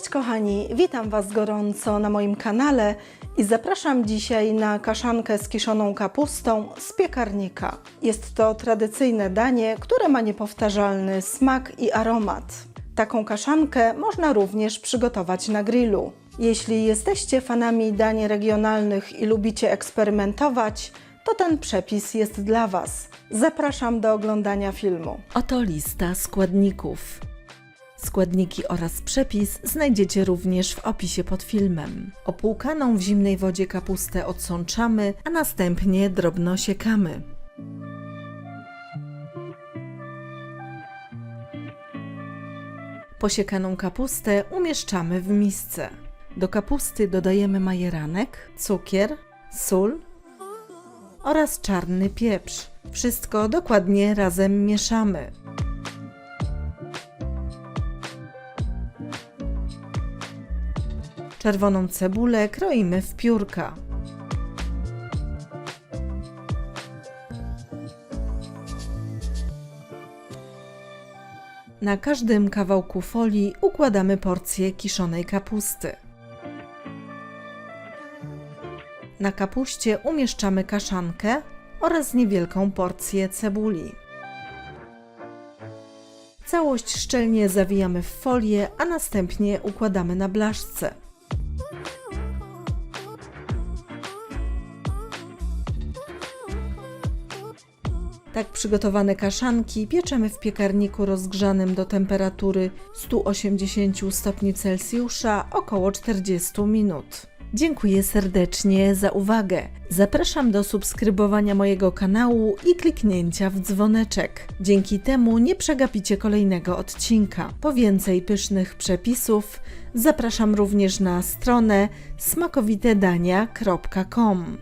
Cześć kochani, witam Was gorąco na moim kanale i zapraszam dzisiaj na kaszankę z kiszoną kapustą z piekarnika. Jest to tradycyjne danie, które ma niepowtarzalny smak i aromat. Taką kaszankę można również przygotować na grillu. Jeśli jesteście fanami dań regionalnych i lubicie eksperymentować, to ten przepis jest dla Was. Zapraszam do oglądania filmu. Oto lista składników. Składniki oraz przepis znajdziecie również w opisie pod filmem. Opłukaną w zimnej wodzie kapustę odsączamy, a następnie drobno siekamy. Posiekaną kapustę umieszczamy w misce. Do kapusty dodajemy majeranek, cukier, sól oraz czarny pieprz. Wszystko dokładnie razem mieszamy. Czerwoną cebulę kroimy w piórka. Na każdym kawałku folii układamy porcję kiszonej kapusty. Na kapuście umieszczamy kaszankę oraz niewielką porcję cebuli. Całość szczelnie zawijamy w folię, a następnie układamy na blaszce. Tak przygotowane kaszanki pieczemy w piekarniku rozgrzanym do temperatury 180 stopni Celsjusza około 40 minut. Dziękuję serdecznie za uwagę. Zapraszam do subskrybowania mojego kanału i kliknięcia w dzwoneczek. Dzięki temu nie przegapicie kolejnego odcinka. Po więcej pysznych przepisów zapraszam również na stronę smakowitedania.com.